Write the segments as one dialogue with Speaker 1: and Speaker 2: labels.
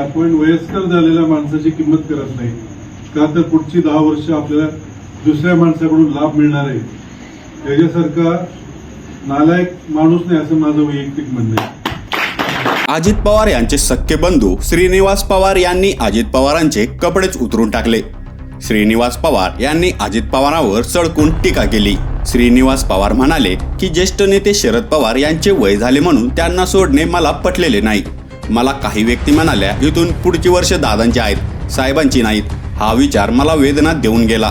Speaker 1: आपण वयस्कर झालेल्या माणसाची किंमत करत नाही. का तर पुढची दहा वर्ष आपल्याला दुसऱ्या माणसाकडून लाभ मिळणार आहे. त्याच्यासारखा नालायक माणूस नाही असं माझं वैयक्तिक म्हणणं आहे.
Speaker 2: अजित पवार यांचे सख्खे बंधू श्रीनिवास पवार यांनी अजित पवारांचे कपडेच उतरून टाकले. श्रीनिवास पवार यांनी अजित पवारांवर सडकून टीका केली. श्रीनिवास पवार म्हणाले की ज्येष्ठ नेते शरद पवार यांचे वय झाले म्हणून त्यांना सोडणे मला पटलेले नाही. मला काही व्यक्ती म्हणाल्या इथून पुढची वर्ष दादांची आहेत साहेबांची नाहीत. हा विचार मला वेदना देऊन गेला.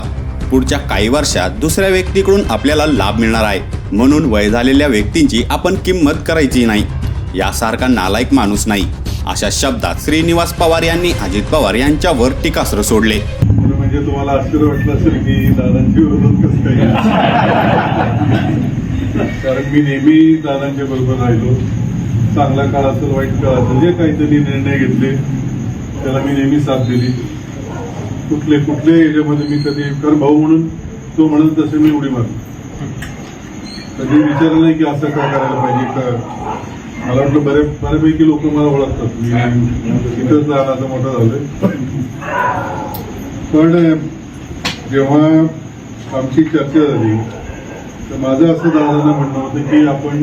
Speaker 2: पुढच्या काही वर्षात दुसऱ्या व्यक्तीकडून आपल्याला लाभ मिळणार आहे. म्हणून वय झालेल्या व्यक्तींची आपण किंमत करायची नाही. यासारखा नालायक माणूस नाही. अशा शब्दात श्रीनिवास पवार यांनी अजित पवार यांच्यावर टीकास्त्र सोडले.
Speaker 1: म्हणजे तुम्हाला आश्चर्य वाटलं असेल की दादांची विरोधात कसं काही कारण मी नेहमी दादांच्या बरोबर राहिलो. चांगला काळ असेल वाईट काळ असेल जे काही त्यांनी निर्णय घेतले त्याला मी नेहमी साथ दिली. कुठले कुठले याच्यामध्ये मी कधी कर भाऊ म्हणून तो म्हणत तसे मी उडी मारतो. कधी विचारलं नाही की असं का करायला पाहिजे का? मला वाटलं बरे बऱ्यापैकी लोक मला ओळखतात. मी इथंच लहान असं मोठं झालोय. पण जेव्हा आमची चर्चा झाली तर माझं असं दादांना म्हणणं होतं की आपण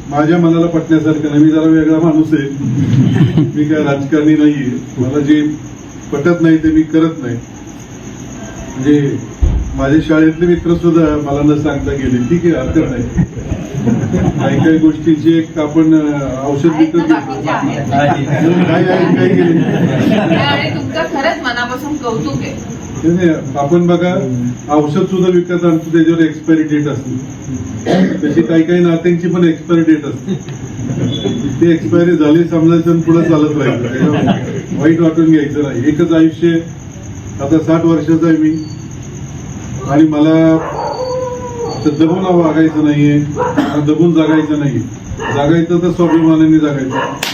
Speaker 1: माझ्या मनाला पटण्यासारखं नाही. मी जरा वेगळा माणूस आहे. मी काय राजकारणी नाहीये. मला जे पटत नाही ते मी करत नाही. म्हणजे माझे शाळेतले मित्र सुद्धा मला न सांगता गेले. ठीक आहे हरकत नाही. काही काही गोष्टींची एक आपण औषध विकत घेतो. काही आहे काही गेले
Speaker 3: तुमचं खरंच मनापासून कौतुक आहे.
Speaker 1: आपण बघा औषध सुद्धा विकत आणतो त्याच्यावर एक्सपायरी डेट असते. तशी काही काही नात्यांची पण एक्सपायरी डेट असते. ती एक्सपायरी झाली समजायचं आणि पुढे चालत राहायचं वाईट वाटून घ्यायचं नाही. एकच आयुष्य आहे. आता साठ वर्षाचा आहे मी. आणि मला दबून वागायचं नाहीये दबून जगायचं नाही जागायचं तर स्वाभिमानाने जगायचं.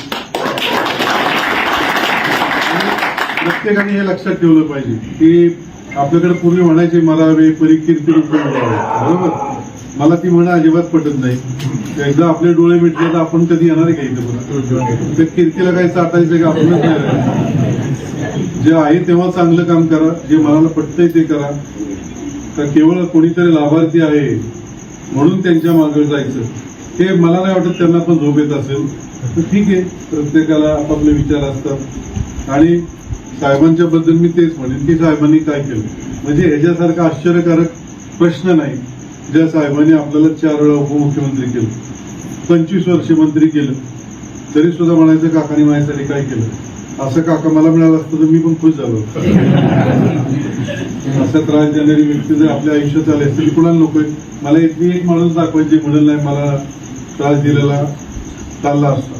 Speaker 1: प्रत्येकाने हे लक्षात ठेवलं पाहिजे की आपल्याकडे पूर्वी म्हणायचे मरावे परी कीर्ती रूपे बरोबर? मला ती म्हणणं अजिबात पटत नाही. एकदा आपले डोळे मिटले तर आपण कधी येणार आहे का इथं त्या कीर्तीला काही साठायचं का? आपणच जे आहे तेव्हा चांगलं काम करा. जे मनाला पटतंय ते करा. तर केवळ कोणीतरी लाभार्थी आहे म्हणून त्यांच्या मागे जायचं. हे मला नाही वाटत त्यांना पण झोप येत असेल. तर ठीक आहे. प्रत्येकाला आपापले विचार असतात. आणि साहेबांच्या बद्दल मी तेच म्हणेन की साहेबांनी काय केलं? म्हणजे ह्याच्यासारखा आश्चर्यकारक प्रश्न नाही ज्या साहेबांनी आपल्याला चार वेळा उपमुख्यमंत्री केलं पंचवीस वर्ष मंत्री केलं तरी सुद्धा म्हणायचं काकाने माझ्यासाठी काय केलं? असं काका मला मिळालं असतं तर मी पण खुश झालो असा त्रास देणारी व्यक्ती जर आपल्या आयुष्यात आले असतील कुणाला नको मला इतकी एक माणूस दाखवायची म्हणून नाही मला त्रास दिलेला चालला असता.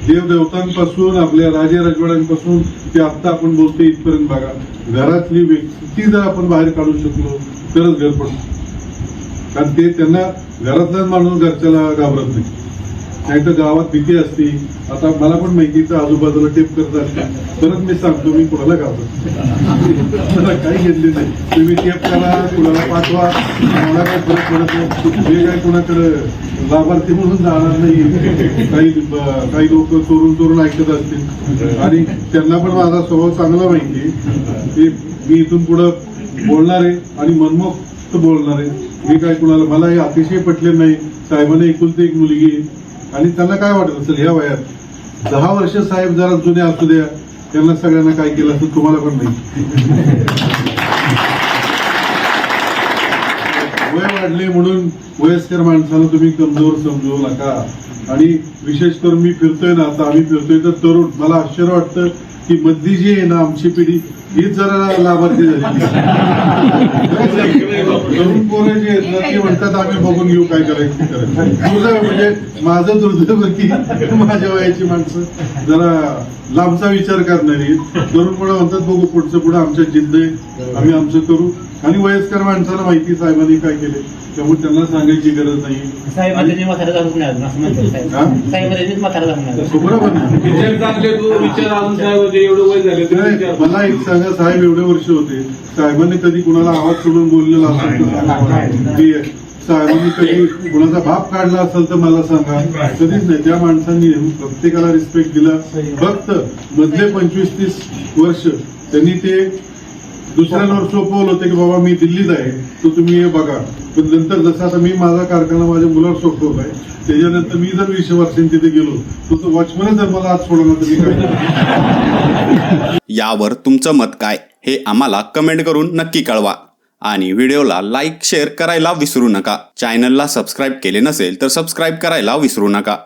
Speaker 1: देवदेवतांपासून आपल्या राजे राजवाड्यांपासून ते आत्ता आपण बोलतो इथपर्यंत बघा. घरातली व्यक्ती जर आपण बाहेर काढू शकलो तरच घर पडतो. कारण ते त्यांना घरातलाच माणूस घरच्याला घाबरत नाही. नाहीतर गावात भीती असते. आता मला पण माहिती आजूबाजूला टेप करत परत मी सांगतो मी कुणाला घाबरत मला काही घेतले नाही. तुम्ही टेप करा कुणाला पाठवा. मला काय फरक पडत नाही. काय कुणाकडे लाभार्थी म्हणून जाणार नाही. काही काही लोक चोरून चोरून ऐकत असतील. आणि त्यांना पण माझा स्वभाव चांगला माहिती की मी इथून पुढं बोलणार आहे आणि मनमोक्त बोलणार आहे. मी काय कुणाला मला हे अतिशय पटले नाही. साहेबांना एकुलती एक मुलगी आणि त्यांना काय वाटत असेल ह्या वयात? दहा वर्ष साहेब जरा जुने असू द्या. त्यांना सगळ्यांना काय केलं असं तुम्हाला पण नाही वय वाढले म्हणून वयस्कर माणसाला तुम्ही कमजोर समजू नका. आणि विशेष करून मी फिरतोय ना आता आम्ही फिरतोय तर तरुण. मला आश्चर्य वाटतं की मधली जी आहे ना आमची पिढी हीच जरा लाभार्थी झाली. तरुण पोरे जे आहेत ना ते म्हणतात आम्ही बघून घेऊ काय करायचं करायचं. तुझं म्हणजे माझं दुर्दैव की माझ्या वयाची माणसं. जरा लांबचा विचार करणारी तरुण मुलं म्हणतात बघू पुढचं पुढं आमच्या जिद्द आहे. आम्ही आमचं करू. आणि वयस्कर माणसाला माहिती साहेबांनी काय केले त्यामुळे त्यांना सांगायची गरज नाही.
Speaker 4: साहेबांनी म्हातारा झालं नाही अजून असं म्हणतात साहेब.
Speaker 1: हा?
Speaker 4: साहेबांनी म्हातारा झालं नाही अजून.
Speaker 1: बरोबर ना?
Speaker 5: विचार चांगले तू विचार अजून साहेब एवढं वय झाले तुम्ही
Speaker 1: नाही,
Speaker 5: विचार.
Speaker 1: मला एक सांगा साहेब एवढे वर्ष होते. साहेबांनी कधी कुणाला आवाज सोडून बोललेला असेल तर सांगा मला. की साहेबांनी कधी कुणाचा बाप काढला असेल तर मला सांगा. कधीच नाही. त्या माणसांनी प्रत्येकाला रिस्पेक्ट दिला. फक्त मधले पंचवीस तीस वर्ष त्यांनी ते दुसऱ्यांवर सोपवलं होतं की बाबा मी दिल्लीत आहे तर तुम्ही हे बघा. पण नंतर जसं आता मी माझा कारखाना माझ्या मुलावर सोपवत आहे त्याच्यानंतर मी जर वीस वर्षांनी तिथे गेलो तर तो वॉचमनच जर मला आज सोडला तर मी काय?
Speaker 2: यावर तुमचं मत काय हे आम्हाला कमेंट करून नक्की कळवा. आणि व्हिडिओला लाईक शेअर करायला विसरू नका. चॅनलला सबस्क्राईब केले नसेल तर सबस्क्राईब करायला विसरू नका.